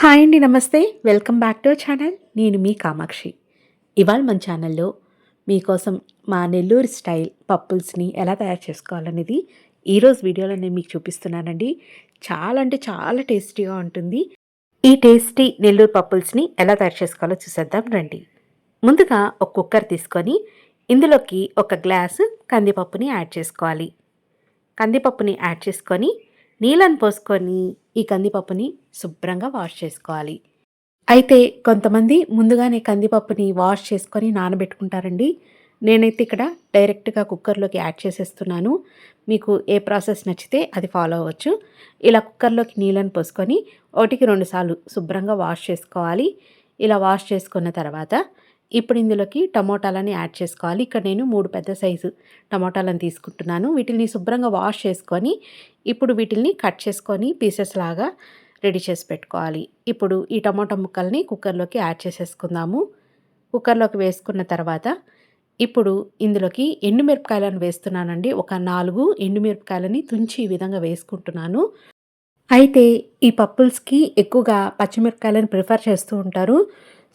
Hi అండి నమస్తే. Welcome back to channel. నేను మీ కామాక్షి. ఇవాళ మన ఛానల్లో మీకోసం మా నెల్లూరు స్టైల్ పప్పుల్స్ని ఎలా తయారు చేసుకోవాలనేది ఈరోజు వీడియోలో నేను మీకు చూపిస్తున్నానండి. చాలా అంటే చాలా టేస్టీగా ఉంటుంది. ఈ టేస్టీ నెల్లూరు పప్పుల్స్ని ఎలా తయారు చేసుకోవాలో చూసేద్దాం రండి. ముందుగా ఒక కుక్కర్ తీసుకొని ఇందులోకి ఒక గ్లాసు కందిపప్పుని యాడ్ చేసుకోవాలి. కందిపప్పుని యాడ్ చేసుకొని నీళ్ళని పోసుకొని ఈ కందిపప్పుని శుభ్రంగా వాష్ చేసుకోవాలి. అయితే కొంతమంది ముందుగానే కందిపప్పుని వాష్ చేసుకొని నానబెట్టుకుంటారండి. నేనైతే ఇక్కడ డైరెక్ట్గా కుక్కర్లోకి యాడ్ చేసేస్తున్నాను. మీకు ఏ ప్రాసెస్ నచ్చితే అది ఫాలో అవ్వచ్చు. ఇలా కుక్కర్లోకి నీళ్ళని పోసుకొని ఒకటికి రెండుసార్లు శుభ్రంగా వాష్ చేసుకోవాలి. ఇలా వాష్ చేసుకున్న తర్వాత ఇప్పుడు ఇందులోకి టమోటాలని యాడ్ చేసుకోవాలి. ఇక్కడ నేను మూడు పెద్ద సైజు టమోటాలను తీసుకుంటున్నాను. వీటిని శుభ్రంగా వాష్ చేసుకొని ఇప్పుడు వీటిని కట్ చేసుకొని పీసెస్ లాగా రెడీ చేసి పెట్టుకోవాలి. ఇప్పుడు ఈ టమోటా ముక్కల్ని కుక్కర్లోకి యాడ్ చేసేసుకుందాము. కుక్కర్లోకి వేసుకున్న తర్వాత ఇప్పుడు ఇందులోకి ఎండుమిరపకాయలను వేస్తున్నానండి. ఒక నాలుగు ఎండుమిరపకాయలని తుంచి ఈ విధంగా వేసుకుంటున్నాను. అయితే ఈ పప్పుల్స్కి ఎక్కువగా పచ్చిమిరపకాయలను ప్రిఫర్ చేస్తూ ఉంటారు.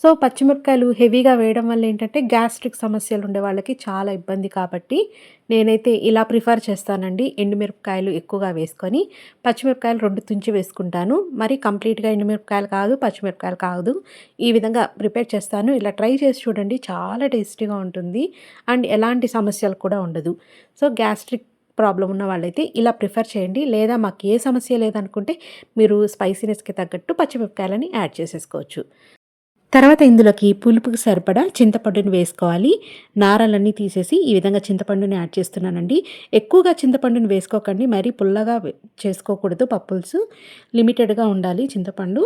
సో పచ్చిమిరపకాయలు హెవీగా వేయడం వల్ల ఏంటంటే గ్యాస్ట్రిక్ సమస్యలు ఉండే వాళ్ళకి చాలా ఇబ్బంది కాబట్టి నేనైతే ఇలా ప్రిఫర్ చేస్తానండి ఎండుమిరపకాయలు ఎక్కువగా వేసుకొని. పచ్చిమిరపకాయలు రెండు తుంచి వేసుకుంటాను. మరి కంప్లీట్గా ఎండుమిరపకాయలు కాదు పచ్చిమిరపకాయలు కాదు. ఈ విధంగా ప్రిపేర్ చేస్తాను. ఇలా ట్రై చేసి చూడండి చాలా టేస్టీగా ఉంటుంది. అండ్ ఎలాంటి సమస్యలు కూడా ఉండదు. సో గ్యాస్ట్రిక్ ప్రాబ్లం ఉన్న వాళ్ళైతే ఇలా ప్రిఫర్ చేయండి. లేదా మాకు ఏ సమస్య లేదనుకుంటే మీరు స్పైసీనెస్కి తగ్గట్టు పచ్చిమిరపకాయలని యాడ్ చేసేసుకోవచ్చు. తర్వాత ఇందులోకి పులుపుకి సరిపడా చింతపండుని వేసుకోవాలి. నారలన్నీ తీసేసి ఈ విధంగా చింతపండుని యాడ్ చేస్తున్నానండి. ఎక్కువగా చింతపండుని వేసుకోకండి. మరీ పుల్లగా చేసుకోకూడదు పప్పుల్స్. లిమిటెడ్గా ఉండాలి చింతపండు.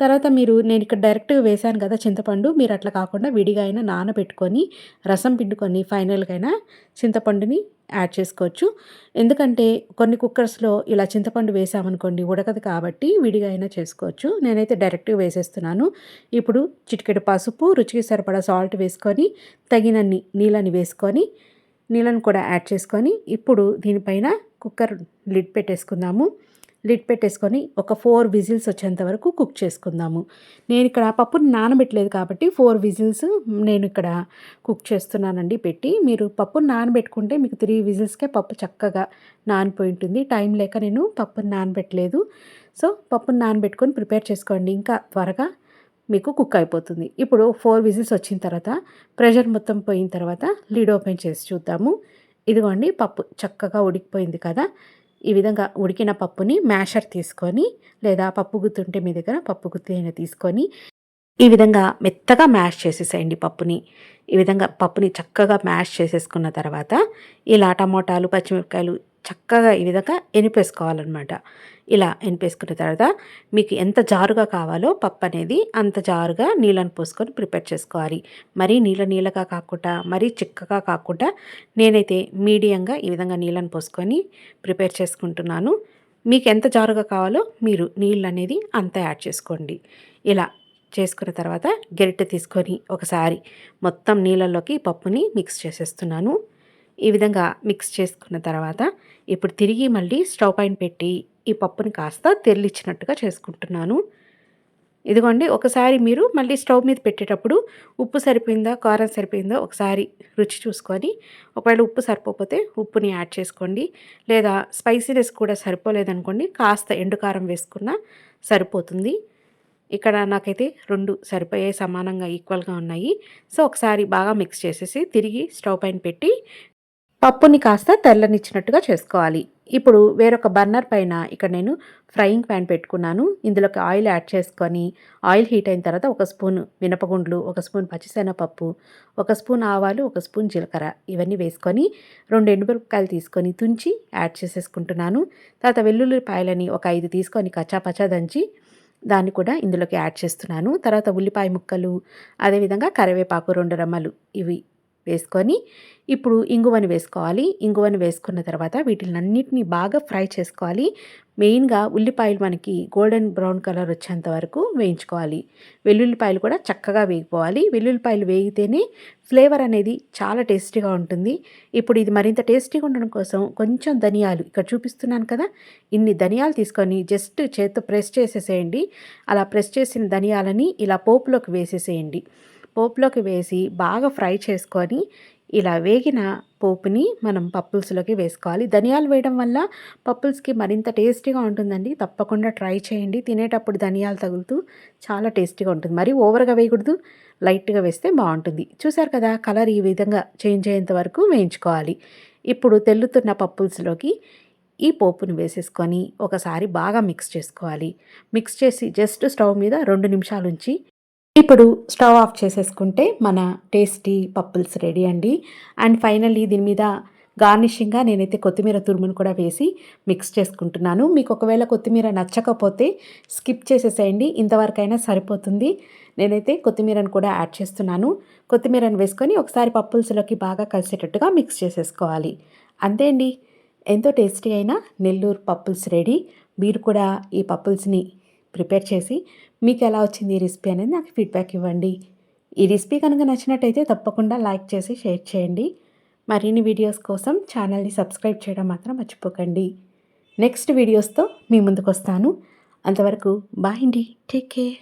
తర్వాత మీరు నేను ఇక్కడ డైరెక్ట్గా వేశాను కదా చింతపండు. మీరు అట్లా కాకుండా విడిగా అయినా నానబెట్టుకొని రసం పిండుకొని ఫైనల్గా అయినా చింతపండుని యాడ్ చేసుకోవచ్చు. ఎందుకంటే కొన్ని కుక్కర్స్లో ఇలా చింతపండు వేసామనుకోండి ఉడకదు కాబట్టి విడిగా అయినా చేసుకోవచ్చు. నేనైతే డైరెక్ట్గా వేసేస్తున్నాను. ఇప్పుడు చిటికెడు పసుపు రుచికి సరిపడా సాల్ట్ వేసుకొని తగినన్ని నీళ్ళని వేసుకొని నీళ్ళని కూడా యాడ్ చేసుకొని ఇప్పుడు దీనిపైన కుక్కర్ లిడ్ పెట్టేసుకుందాము. లిడ్ పెట్టేసుకొని ఒక ఫోర్ విజిల్స్ వచ్చేంత వరకు కుక్ చేసుకుందాము. నేను ఇక్కడ పప్పుని నానబెట్టలేదు కాబట్టి ఫోర్ విజిల్స్ నేను ఇక్కడ కుక్ చేస్తున్నానండి పెట్టి. మీరు పప్పుని నానబెట్టుకుంటే మీకు త్రీ విజిల్స్కే పప్పు చక్కగా నానిపోయి ఉంటుంది. టైం లేక నేను పప్పుని నానబెట్టలేదు. సో పప్పుని నానబెట్టుకొని ప్రిపేర్ చేసుకోండి. ఇంకా త్వరగా మీకు కుక్ అయిపోతుంది. ఇప్పుడు ఫోర్ విజిల్స్ వచ్చిన తర్వాత ప్రెషర్ మొత్తం పోయిన తర్వాత లీడ్ ఓపెన్ చేసి చూద్దాము. ఇదిగోండి పప్పు చక్కగా ఉడికిపోయింది కదా. ఈ విధంగా ఉడికిన పప్పుని మ్యాషర్ తీసుకొని లేదా పప్పు గుత్తుంటే మీ దగ్గర పప్పు గుత్తి అయినా తీసుకొని ఈ విధంగా మెత్తగా మ్యాష్ చేసేసేయండి పప్పుని. ఈ విధంగా పప్పుని చక్కగా మ్యాష్ చేసేసుకున్న తర్వాత ఇలా టమోటాలు పచ్చిమిరపకాయలు చక్కగా ఈ విధంగా ఎనిపేసుకోవాలన్నమాట. ఇలా ఎనిపేసుకున్న తర్వాత మీకు ఎంత జారుగా కావాలో పప్పు అనేది అంత జారుగా నీళ్ళని పోసుకొని ప్రిపేర్ చేసుకోవాలి. మరీ నీళ్ళ నీళ్ళగా కాకుండా మరీ చిక్కగా కాకుండా నేనైతే మీడియంగా ఈ విధంగా నీళ్ళని పోసుకొని ప్రిపేర్ చేసుకుంటున్నాను. మీకు ఎంత జారుగా కావాలో మీరు నీళ్ళు అనేది అంత యాడ్ చేసుకోండి. ఇలా చేసుకున్న తర్వాత గెరిటె తీసుకొని ఒకసారి మొత్తం నీళ్ళల్లోకి పప్పుని మిక్స్ చేసేస్తున్నాను. ఈ విధంగా మిక్స్ చేసుకున్న తర్వాత ఇప్పుడు తిరిగి మళ్ళీ స్టవ్ పైన పెట్టి ఈ పప్పుని కాస్త తెల్లిచ్చినట్టుగా చేసుకుంటున్నాను. ఇదిగోండి ఒకసారి మీరు మళ్ళీ స్టవ్ మీద పెట్టేటప్పుడు ఉప్పు సరిపోయిందా కారం సరిపోయిందో ఒకసారి రుచి చూసుకొని ఒకవేళ ఉప్పు సరిపోతే ఉప్పుని యాడ్ చేసుకోండి. లేదా స్పైసీనెస్ కూడా సరిపోలేదనుకోండి కాస్త ఎండు కారం వేసుకున్నా సరిపోతుంది. ఇక్కడ నాకైతే రెండు సరిపోయే సమానంగా ఈక్వల్గా ఉన్నాయి. సో ఒకసారి బాగా మిక్స్ చేసేసి తిరిగి స్టవ్ పైన పెట్టి పప్పుని కాస్త తెల్లనిచ్చినట్టుగా చేసుకోవాలి. ఇప్పుడు వేరొక బర్నర్ పైన ఇక్కడ నేను ఫ్రైయింగ్ ప్యాన్ పెట్టుకున్నాను. ఇందులోకి ఆయిల్ యాడ్ చేసుకొని ఆయిల్ హీట్ అయిన తర్వాత ఒక స్పూన్ మినపగుండ్లు ఒక స్పూన్ పచ్చిశనగపప్పు ఒక స్పూన్ ఆవాలు ఒక స్పూన్ జీలకర్ర ఇవన్నీ వేసుకొని రెండు ఎండుమిరపకాయలు తీసుకొని తుంచి యాడ్ చేసేసుకుంటున్నాను. తర్వాత వెల్లుల్లిపాయలని ఒక ఐదు తీసుకొని కచ్చాపచ్చా దంచి దాన్ని కూడా ఇందులోకి యాడ్ చేస్తున్నాను. తర్వాత ఉల్లిపాయ ముక్కలు అదేవిధంగా కరివేపాకు రెండు రమ్మలు ఇవి వేసుకొని ఇప్పుడు ఇంగువని వేసుకోవాలి. ఇంగువని వేసుకున్న తర్వాత వీటిని అన్నిటిని బాగా ఫ్రై చేసుకోవాలి. మెయిన్గా ఉల్లిపాయలు మనకి గోల్డెన్ బ్రౌన్ కలర్ వచ్చేంత వరకు వేయించుకోవాలి. వెల్లుల్లిపాయలు కూడా చక్కగా వేగిపోవాలి. వెల్లుల్లిపాయలు వేగితేనే ఫ్లేవర్ అనేది చాలా టేస్టీగా ఉంటుంది. ఇప్పుడు ఇది మరింత టేస్టీగా ఉండడం కోసం కొంచెం ధనియాలు ఇక్కడ చూపిస్తున్నాను కదా ఇన్ని ధనియాలు తీసుకొని జస్ట్ చేత్తో ప్రెస్ చేసేసేయండి. అలా ప్రెస్ చేసిన ధనియాలని ఇలా పోపులోకి వేసేసేయండి. పోపులోకి వేసి బాగా ఫ్రై చేసుకొని ఇలా వేగిన పోపుని మనం పప్పుల్స్లోకి వేసుకోవాలి. ధనియాలు వేయడం వల్ల పప్పుల్స్కి మరింత టేస్టీగా ఉంటుందండి. తప్పకుండా ట్రై చేయండి. తినేటప్పుడు ధనియాలు తగులుతూ చాలా టేస్టీగా ఉంటుంది. మరి ఓవర్గా వేయకూడదు. లైట్గా వేస్తే బాగుంటుంది. చూసారు కదా కలర్ ఈ విధంగా చేంజ్ అయ్యేంత వరకు వేయించుకోవాలి. ఇప్పుడు తెల్లుతున్న పప్పుల్స్లోకి ఈ పోపును వేసేసుకొని ఒకసారి బాగా మిక్స్ చేసుకోవాలి. మిక్స్ చేసి జస్ట్ స్టవ్ మీద రెండు నిమిషాలు ఉంచి ఇప్పుడు స్టవ్ ఆఫ్ చేసేసుకుంటే మన టేస్టీ పప్పుల్స్ రెడీ అండి. అండ్ ఫైనల్లీ దీని మీద గార్నిషింగ్గా నేనైతే కొత్తిమీర తురుమును కూడా వేసి మిక్స్ చేసుకుంటున్నాను. మీకు ఒకవేళ కొత్తిమీర నచ్చకపోతే స్కిప్ చేసేసేయండి. ఇంతవరకైనా సరిపోతుంది. నేనైతే కొత్తిమీరను కూడా యాడ్ చేస్తున్నాను. కొత్తిమీరను వేసుకొని ఒకసారి పప్పుల్స్లోకి బాగా కలిసేటట్టుగా మిక్స్ చేసేసుకోవాలి. అంతే అండి. ఎంతో టేస్టీ అయిన నెల్లూరు పప్పుల్స్ రెడీ. మీరు కూడా ఈ పప్పుల్స్ని ప్రిపేర్ చేసి మీకు ఎలా వచ్చింది ఈ రెసిపీ అనేది నాకు ఫీడ్బ్యాక్ ఇవ్వండి. ఈ రెసిపీ కనుక నచ్చినట్టయితే తప్పకుండా లైక్ చేసి షేర్ చేయండి. మరిన్ని వీడియోస్ కోసం ఛానల్ని సబ్స్క్రైబ్ చేయడం మాత్రం మర్చిపోకండి. నెక్స్ట్ వీడియోస్తో మీ ముందుకు వస్తాను. అంతవరకు బాయ్ అండి. Take care.